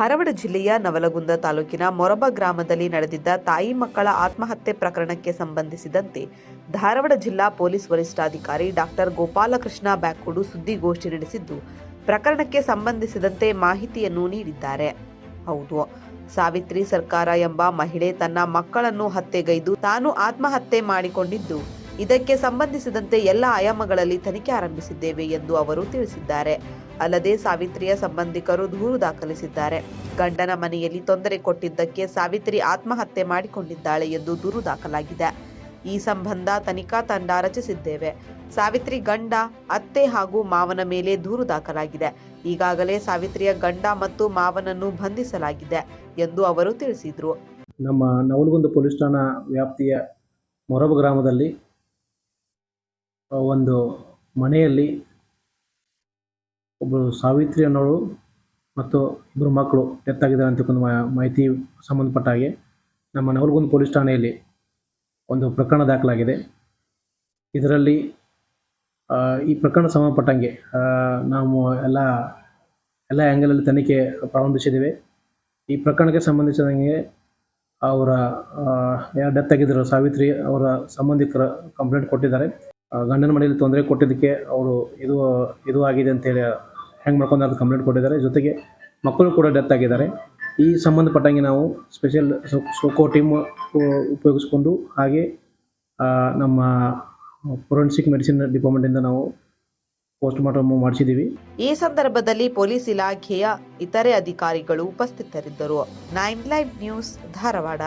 ಧಾರವಾಡ ಜಿಲ್ಲೆಯ ನವಲಗುಂದ ತಾಲೂಕಿನ ಮೊರಬ ಗ್ರಾಮದಲ್ಲಿ ನಡೆದಿದ್ದ ತಾಯಿ ಮಕ್ಕಳ ಆತ್ಮಹತ್ಯೆ ಪ್ರಕರಣಕ್ಕೆ ಸಂಬಂಧಿಸಿದಂತೆ ಧಾರವಾಡ ಜಿಲ್ಲಾ ಪೊಲೀಸ್ ವರಿಷ್ಠಾಧಿಕಾರಿ ಡಾಕ್ಟರ್ ಗೋಪಾಲಕೃಷ್ಣ ಬ್ಯಾಕುಡು ಸುದ್ದಿಗೋಷ್ಠಿ ನಡೆಸಿದ್ದು, ಪ್ರಕರಣಕ್ಕೆ ಸಂಬಂಧಿಸಿದಂತೆ ಮಾಹಿತಿಯನ್ನು ನೀಡಿದ್ದಾರೆ. ಹೌದು, ಸಾವಿತ್ರಿ ಸರ್ಕಾರ ಎಂಬ ಮಹಿಳೆ ತನ್ನ ಮಕ್ಕಳನ್ನು ಹತ್ಯೆಗೈದು ತಾನು ಆತ್ಮಹತ್ಯೆ ಮಾಡಿಕೊಂಡಿದ್ದು ಇದಕ್ಕೆ ಸಂಬಂಧಿಸಿದಂತೆ ಎಲ್ಲ ಆಯಾಮಗಳಲ್ಲಿ ತನಿಖೆ ಆರಂಭಿಸಿದ್ದೇವೆ ಎಂದು ಅವರು ತಿಳಿಸಿದ್ದಾರೆ. ಅಲ್ಲದೆ ಸಾವಿತ್ರಿಯ ಸಂಬಂಧಿಕರು ದೂರು ದಾಖಲಿಸಿದ್ದಾರೆ. ಗಂಡನ ಮನೆಯಲ್ಲಿ ತೊಂದರೆ ಕೊಟ್ಟಿದ್ದಕ್ಕೆ ಸಾವಿತ್ರಿ ಆತ್ಮಹತ್ಯೆ ಮಾಡಿಕೊಂಡಿದ್ದಾಳೆ ಎಂದು ದೂರು ದಾಖಲಾಗಿದೆ. ಈ ಸಂಬಂಧ ತನಿಖಾ ತಂಡ ರಚಿಸಿದ್ದೇವೆ. ಸಾವಿತ್ರಿ ಗಂಡ, ಅತ್ತೆ ಹಾಗೂ ಮಾವನ ಮೇಲೆ ದೂರು ದಾಖಲಾಗಿದೆ. ಈಗಾಗಲೇ ಸಾವಿತ್ರಿಯ ಗಂಡ ಮತ್ತು ಮಾವನನ್ನು ಬಂಧಿಸಲಾಗಿದೆ ಎಂದು ಅವರು ತಿಳಿಸಿದರು. ನಮ್ಮ ನವಲಗುಂದ ಪೊಲೀಸ್ ಠಾಣಾ ವ್ಯಾಪ್ತಿಯ ಮೊರಬ ಗ್ರಾಮದಲ್ಲಿ ಒಂದು ಮನೆಯಲ್ಲಿ ಒಬ್ಬರು ಸಾವಿತ್ರಿ ಅನ್ನೋಳು ಮತ್ತು ಇಬ್ಬರು ಮಕ್ಕಳು ಡೆತ್ ಆಗಿದ್ದಾರೆ ಅಂತಕ್ಕೊಂದು ಮಾಹಿತಿ ಸಂಬಂಧಪಟ್ಟ ಹಾಗೆ ನಮ್ಮ ನವಲಗುಂದ ಪೊಲೀಸ್ ಠಾಣೆಯಲ್ಲಿ ಒಂದು ಪ್ರಕರಣ ದಾಖಲಾಗಿದೆ. ಇದರಲ್ಲಿ ಈ ಪ್ರಕರಣ ಸಂಬಂಧಪಟ್ಟಂಗೆ ನಾವು ಎಲ್ಲ ಎಲ್ಲ ಆ್ಯಂಗಲಲ್ಲಿ ತನಿಖೆ ಪ್ರಾರಂಭಿಸಿದ್ದೇವೆ. ಈ ಪ್ರಕರಣಕ್ಕೆ ಸಂಬಂಧಿಸಿದಂಗೆ ಅವರ ಯಾರು ಡೆತ್ ಆಗಿದ್ದರು ಸಾವಿತ್ರಿ ಅವರ ಸಂಬಂಧಿಕರ ಕಂಪ್ಲೇಂಟ್ ಕೊಟ್ಟಿದ್ದಾರೆ. ಗಂಡನ ಮನೆಯಲ್ಲಿ ತೊಂದರೆ ಕೊಟ್ಟಿದ್ದಕ್ಕೆ ಅವರು ಇದು ಇದು ಆಗಿದೆ ಅಂತೇಳಿ ಹೆಂಗೆ ಮಾಡ್ಕೊಂಡು ಅದು ಕಂಪ್ಲೇಂಟ್ ಕೊಟ್ಟಿದ್ದಾರೆ. ಜೊತೆಗೆ ಮಕ್ಕಳು ಕೂಡ ಡೆತ್ ಆಗಿದ್ದಾರೆ. ಈ ಸಂಬಂಧಪಟ್ಟಂಗೆ ನಾವು ಸ್ಪೆಷಲ್ ಸೋಕೋ ಟೀಮ್ ಉಪಯೋಗಿಸ್ಕೊಂಡು ಹಾಗೆ ನಮ್ಮ ಫೊರೆನ್ಸಿಕ್ ಮೆಡಿಸಿನ್ ಡಿಪಾರ್ಟ್ಮೆಂಟಿಂದ ನಾವು ಪೋಸ್ಟ್ ಮಾರ್ಟಮ್ ಮಾಡಿಸಿದ್ದೀವಿ. ಈ ಸಂದರ್ಭದಲ್ಲಿ ಪೊಲೀಸ್ ಇಲಾಖೆಯ ಇತರೆ ಅಧಿಕಾರಿಗಳು ಉಪಸ್ಥಿತರಿದ್ದರು. Nine live news Dharwad.